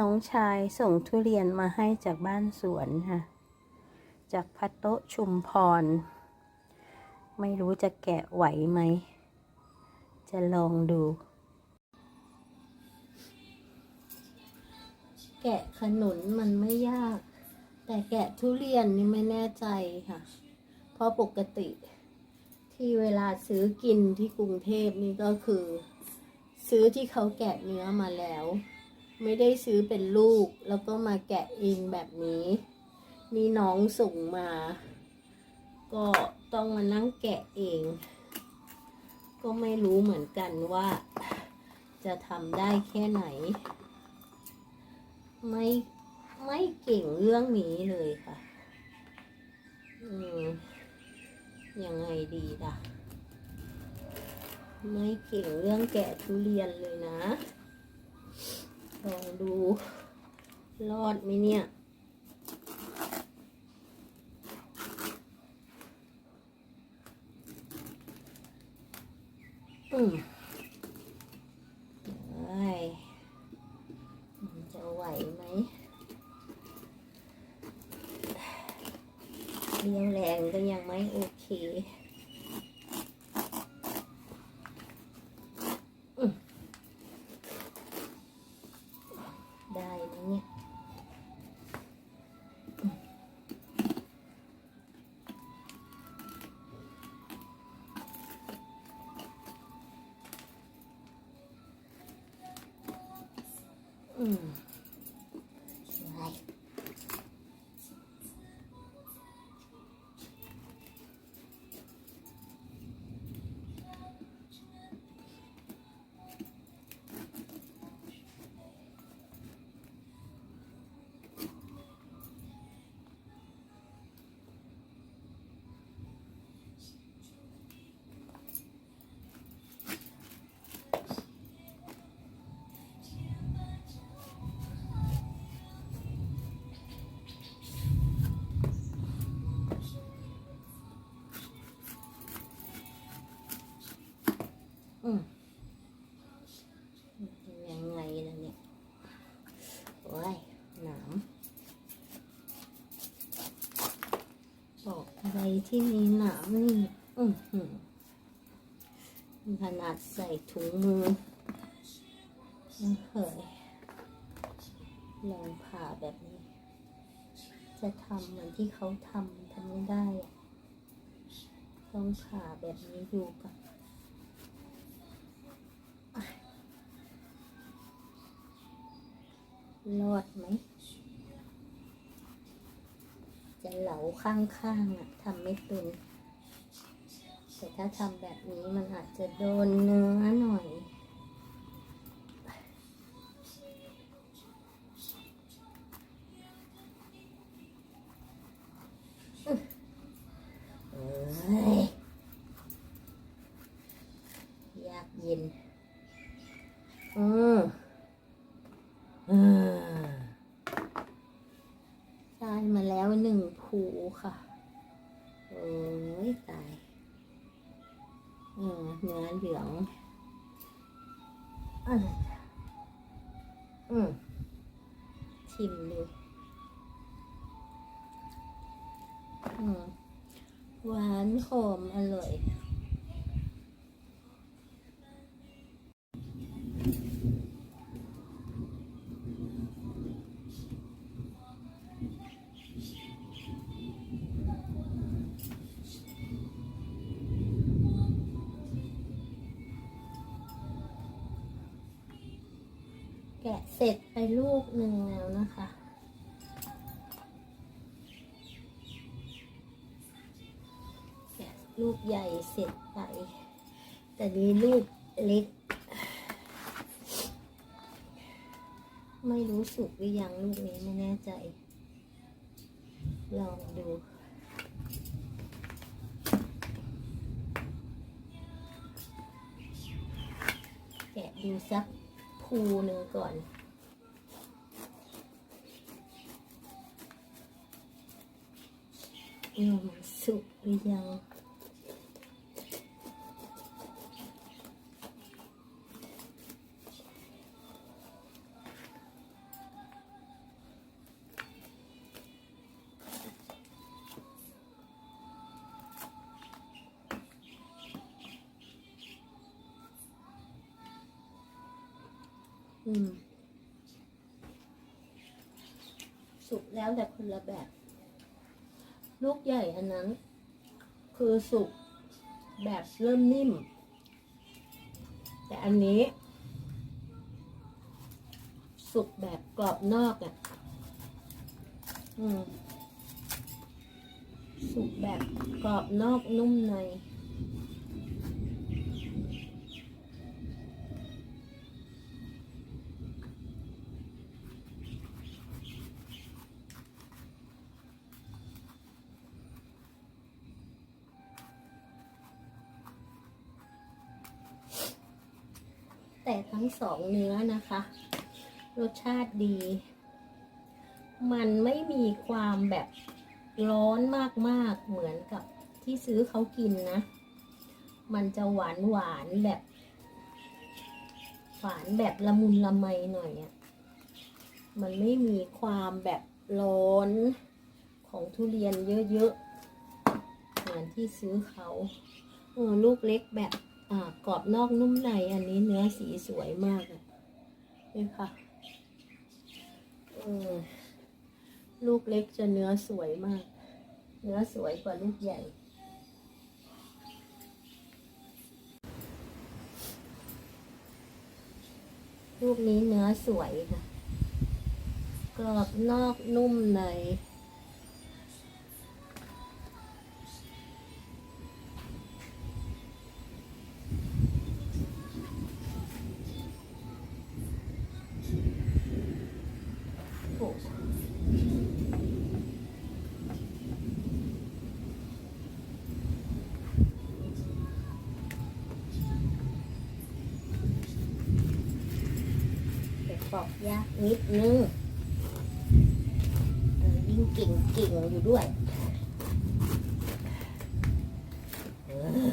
น้องชายส่งทุเรียนมาให้จากบ้านสวนค่ะ จากพัตโตชุมพร ไม่รู้จะแกะไหวไหม จะลองดู แกะขนุนมันไม่ยาก แต่แกะทุเรียนนี่ไม่แน่ใจค่ะ เพราะปกติที่เวลาซื้อกินที่กรุงเทพนี่ก็คือ ซื้อที่เขาแกะเนื้อมาแล้ว ไม่ได้ซื้อเป็นลูก แล้วก็มาแกะเองแบบนี้ นี่น้องส่งมา ก็ต้องมานั่งแกะเอง ก็ไม่รู้เหมือนกันว่า จะทำได้แค่ไหน ไม่ไม่เก่งเรื่องนี้เลยค่ะ อืมยังไงดีล่ะ ไม่เก่งเรื่องแกะทุเรียนเลยนะ ลองดู รอดไหมเนี่ย อืมเอ้ยมันจะไหวไหมเลี้ยวแรงก็ยังไม่โอเค อืม ไที่มีหนามนี่อือหือขนาดใส่ถุงมือยังเคยลองผ่าแบบนี้ จะทำเหมือนที่เขาทำทำไม่ได้ ต้องผ่าแบบนี้ดูก่อนอะรอดไหม ลาข้างๆอะทำไม่เป็นแต่ถ้าทำแบบนี้มันอาจจะโดนเนื้อหน่อย เออเนื้อเหลืองอะอืมชิมดูอืมหวานหอมอร่อย ลูกหนึ่งแล้วนะคะแกะลูกใหญ่เสร็จไป แต่นี้ลูกเล็ก ไม่รู้สุกหรือยังลูกนี้ไม่แน่ใจ ลองดูแกะดูสักภูหนึ่งก่อน ยอมสุขหรือยังสุกแล้วแต่คนละแบบ ลูกใหญ่อันนั้น คือสุกแบบเริ่มนิ่ม แต่อันนี้ สุกแบบกรอบนอกอะอืมสุกแบบกรอบนอกนุ่มใน ทั้งสองเนื้อนะคะ รสชาติดี มันไม่มีความแบบร้อนมากๆเหมือนกับที่ซื้อเขากินนะ มันจะหวานหวานแบบ หวานแบบละมุนละไมหน่อยอะ่ะ มันไม่มีความแบบร้อนของทุเรียนเยอะๆเหมือนที่ซื้อเขาเออลูกเล็กแบบ กรอบนอกนุ่มในอันนี้เนื้อสีสวยมากเลยนี่ค่ะลูกเล็กจะเนื้อสวยมาก เนื้อสวยกว่าลูกใหญ่ ลูกนี้เนื้อสวยค่ะ กรอบนอกนุ่มใน ปอกยากนิดนึงยิ่งเก่งกิ่งอยู่ด้วย เออ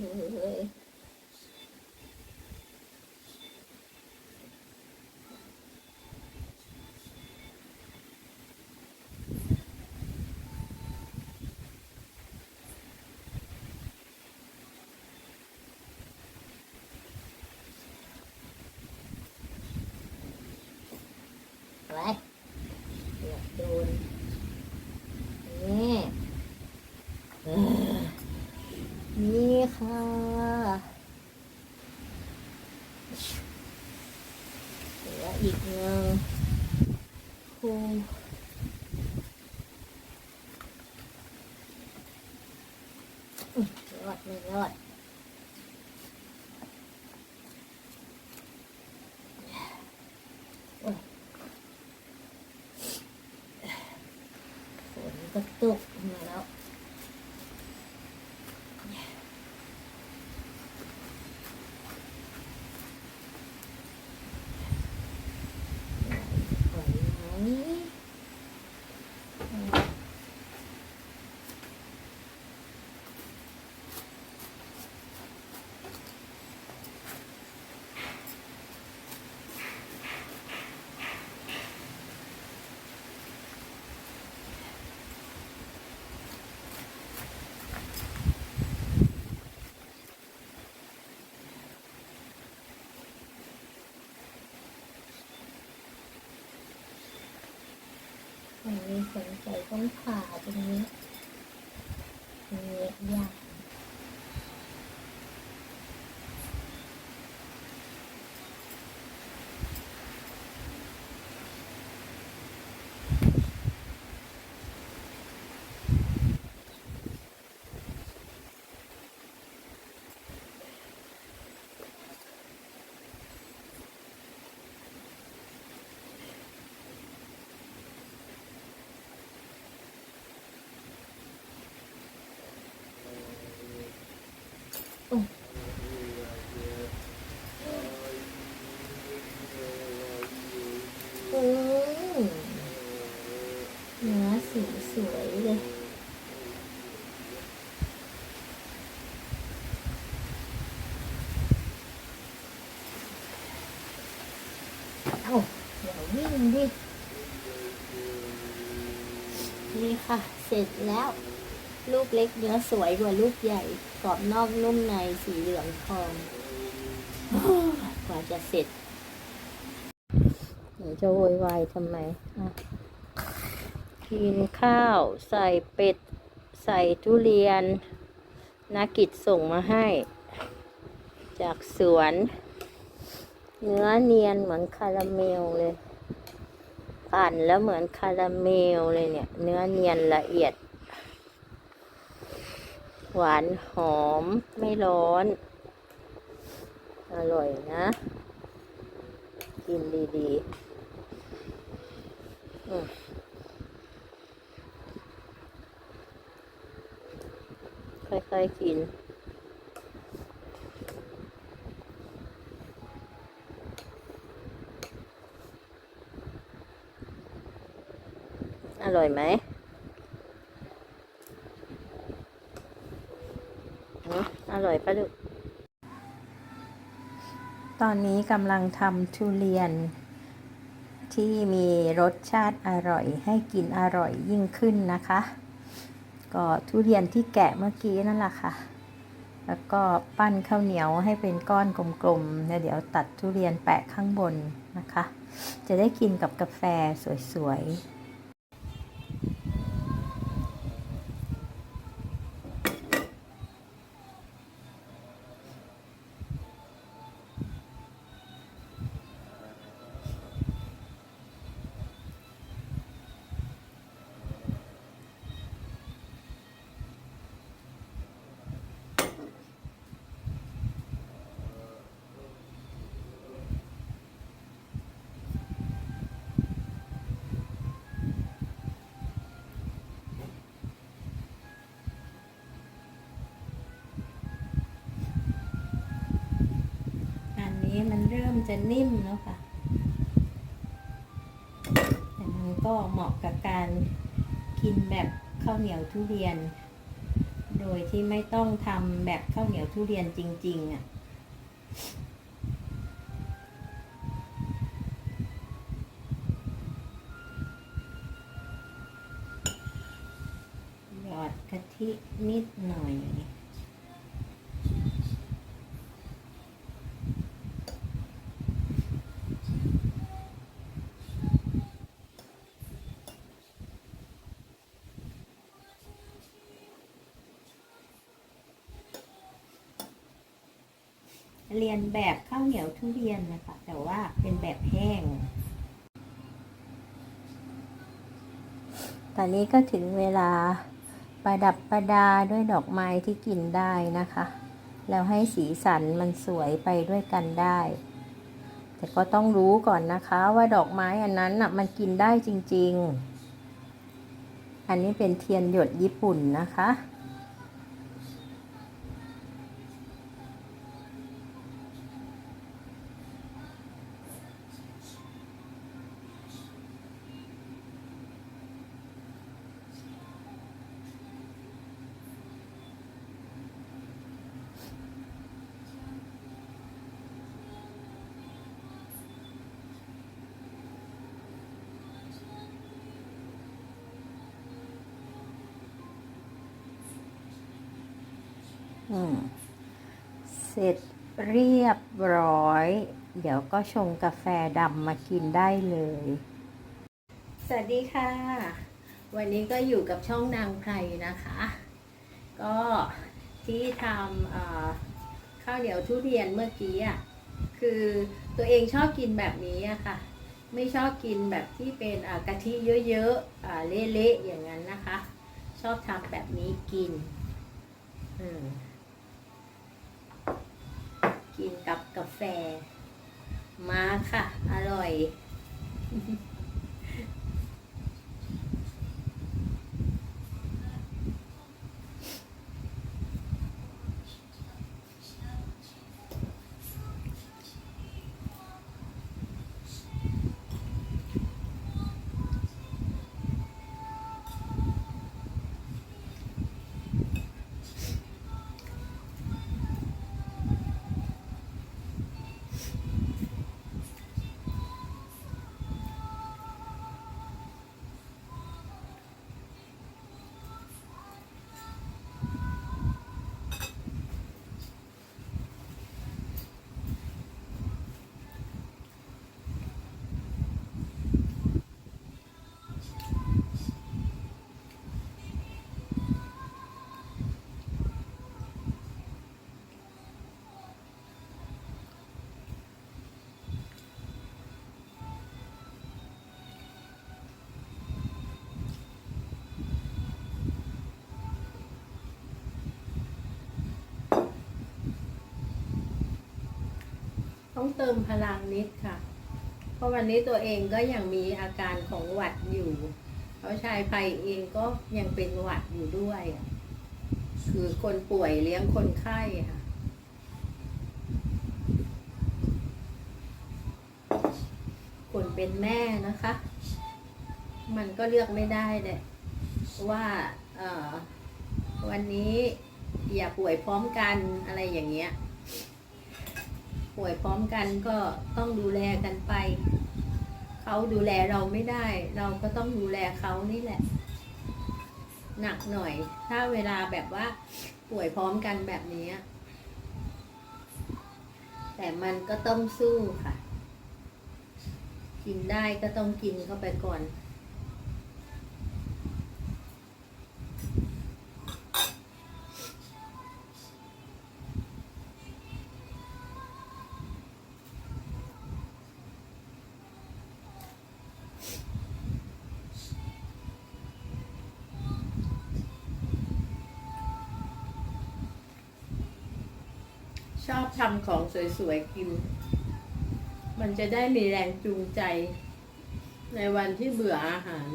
เอ้ยไปเดี๋ยวโดนนี่เออนี่ค่ะเหลืออีกหนึ่งคู อืมยอดไม่ยอด นฝาตรงนี้ ร็จแล้ว ลูกเล็กเนื้อสวยกว่าลูกใหญ่กรอบนอกนุ่มในสีเหลืองทองกว่าจะเสร็จเดี๋ยวจะโวยวายทำไมกินข้าวใส่เป็ด ใส่ทุเรียนนากิจส่งมาให้ จากสวน เนื้อเนียนเหมือนคาราเมลเลย ปั่นแล้วเหมือนคาราเมลเลยเนี่ย เนื้อเนียนละเอียด หวานหอมไม่ร้อน อร่อยนะ กินดีๆอืมค่อยๆกิน ร่อยไหมอร่อยปะลูก ตอนนี้กำลังทำทุเรียน ที่มีรสชาติอร่อยให้กินอร่อยยิ่งขึ้นนะคะ ก็ทุเรียนที่แกะเมื่อกี้นั่นแหละค่ะ แล้วก็ปั้นข้าวเหนียวให้เป็นก้อนกลมๆแล้วเดี๋ยวตัดทุเรียนแปะข้างบนนะคะ จะได้กินกับกาแฟสวยๆ นี้มันเริ่มจะนิ่มแล้วค่ะ แต่มันก็เหมาะกับการกินแบบข้าวเหนียวทุเรียน โดยที่ไม่ต้องทำแบบข้าวเหนียวทุเรียนจริงๆอะหยอดกะทินิดหน่อย เรียนแบบข้าวเหนียวทุเรียนนะคะแต่ว่าเป็นแบบแห้ง ตอนนี้ก็ถึงเวลาประดับประดาด้วยดอกไม้ที่กินได้นะคะ แล้วให้สีสันมันสวยไปด้วยกันได้ แต่ก็ต้องรู้ก่อนนะคะว่าดอกไม้อันนั้นน่ะมันกินได้จริง ๆ อันนี้เป็นเทียนหยดญี่ปุ่นนะคะ เสร็จเรียบร้อย เดี๋ยวก็ชงกาแฟดำมากินได้เลย สวัสดีค่ะ วันนี้ก็อยู่กับช่องนางไพรนะคะ ก็ที่ทำข้าวเหนียวทุเรียนเมื่อกี้อะคือตัวเองชอบกินแบบนี้อะค่ะ ไม่ชอบกินแบบที่เป็นกะทิเยอะๆเละๆอย่างนั้นนะคะ ชอบทำแบบนี้กิน อืม กินกับกาแฟ มาค่ะ อร่อย ต้องเติมพลังนิดค่ะ เพราะวันนี้ตัวเองก็ยังมีอาการของหวัดอยู่เพราะชายภัยเองก็ยังเป็นหวัดอยู่ด้วย คือคนป่วยเลี้ยงคนไข้ค่ะคนเป็นแม่นะคะ มันก็เลือกไม่ได้แหละว่าวันนี้อย่าป่วยพร้อมกันอะไรอย่างเงี้ย ป่วยพร้อมกันก็ต้องดูแลกันไป เขาดูแลเราไม่ได้ เราก็ต้องดูแลเขานี่แหละ หนักหน่อย ถ้าเวลาแบบว่าป่วยพร้อมกันแบบนี้ แต่มันก็ต้องสู้ค่ะ กินได้ก็ต้องกินเข้าไปก่อน ทำของสวยๆกิน มันจะได้มีแรงจูงใจ ในวันที่เบื่ออาหาร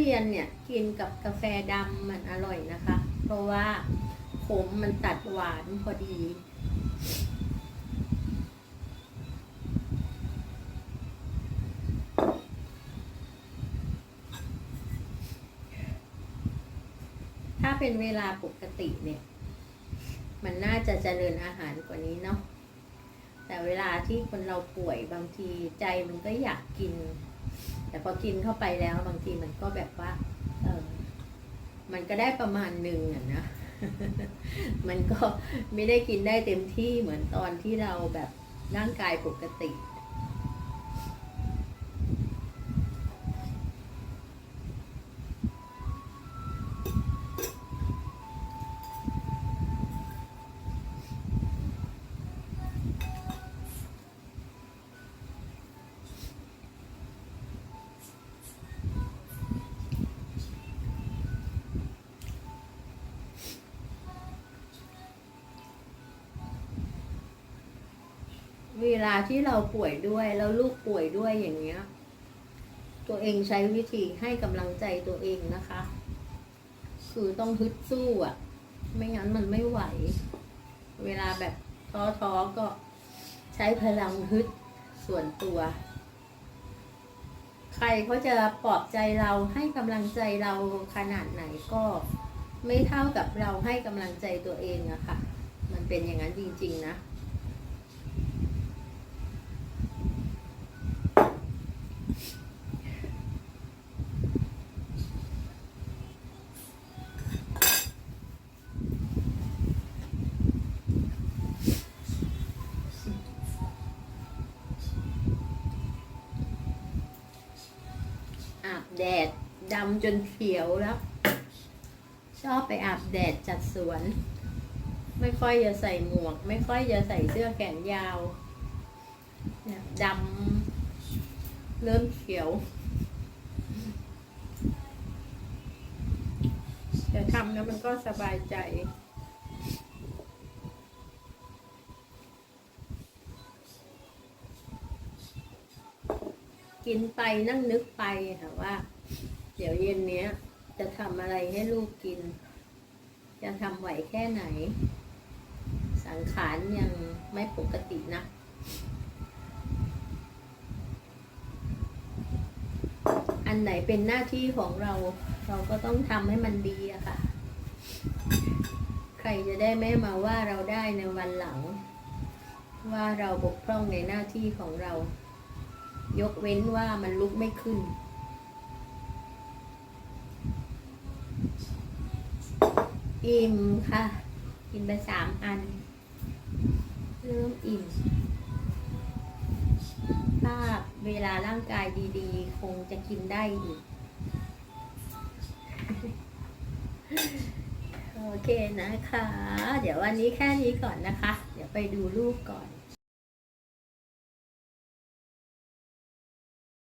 เรียนเนี่ยกินกับกาแฟดำมันอร่อยนะคะ เพราะว่าขมมันตัดหวานพอดี ถ้าเป็นเวลาปกติเนี่ย มันน่าจะเจริญอาหารกว่านี้เนาะแต่เวลาที่คนเราป่วยบางทีใจมันก็อยากกิน แต่พอกินเข้าไปแล้วบางทีมันก็แบบว่า เออมันก็ได้ประมาณหนึ่งอะนะ มันก็ไม่ได้กินได้เต็มที่เหมือนตอนที่เราแบบร่างกายปกติ เราป่วยด้วยแล้วลูกป่วยด้วยอย่างเงี้ย ตัวเองใช้วิธีให้กำลังใจตัวเองนะคะ คือต้องฮึดสู้อะ ไม่งั้นมันไม่ไหว เวลาแบบท้อๆก็ใช้พลังฮึดส่วนตัว ใครเขาจะปลอบใจเราให้กำลังใจเราขนาดไหนก็ไม่เท่ากับเราให้กำลังใจตัวเองอะค่ะ มันเป็นอย่างนั้นจริง ๆ นะ จนเขียวแล้ว ชอบไปอาบแดดจัดสวน ไม่ค่อยจะใส่หมวก ไม่ค่อยจะใส่เสื้อแขนยาวเนี่ยดำเริ่มเขียวแต่ทำแล้วมันก็สบายใจกินไปนั่งนึกไปค่ะว่า เดี๋ยวเย็นเนี้ย จะทำอะไรให้ลูกกิน จะทำไหวแค่ไหน สังขารยังไม่ปกตินะอันไหนเป็นหน้าที่ของเรา เราก็ต้องทำให้มันดีอะค่ะ ใครจะได้ไม่มาว่าเราได้ในวันหลัง ว่าเราบกพร่องในหน้าที่ของเรา ยกเว้นว่ามันลุกไม่ขึ้น อิ่มค่ะ กินไปสามอัน เริ่มอิ่มถ้าเวลาร่างกายดีๆ คงจะกินได้อีก โอเคนะคะ เดี๋ยววันนี้แค่นี้ก่อนนะคะ เดี๋ยวไปดูลูกก่อน